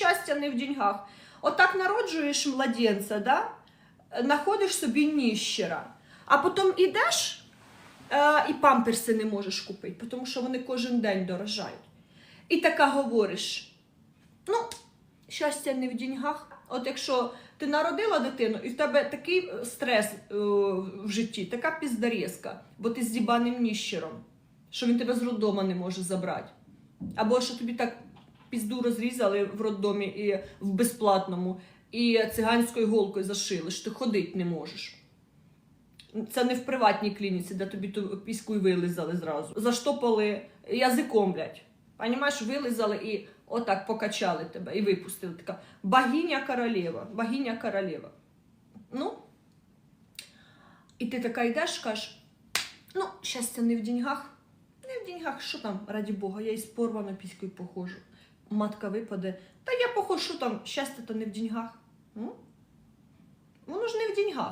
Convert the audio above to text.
щастя не в деньгах. Отак народжуєш младенця, да? знаходиш собі ніщера, а потім ідеш е, і памперси не можеш купити, тому що вони кожен день дорожають. І така говориш: ну, щастя не в деньгах. От якщо ти народила дитину, і в тебе такий е, стрес е, в житті, така піздарізка, бо ти з дібаним ніщером, що він тебе з роддома не може забрати. Або що тобі так пізду розрізали в роддомі і в безплатному, і циганською голкою зашили, що ти ходити не можеш. Це не в приватній клініці, де тобі ту піську й вилизали зразу. Заштопали язиком, блядь. Понімаєш, вилизали і отак покачали тебе і випустили. Така богиня королева, богиня королева. Ну, і ти така йдеш, кажеш, ну, щастя не в деньгах. Не в деньгах, що там, раді Бога, я із порваною піською похожу. Матка випаде. Та я похожу, там, щастя то не в деньгах. М? Воно ж не в деньгах.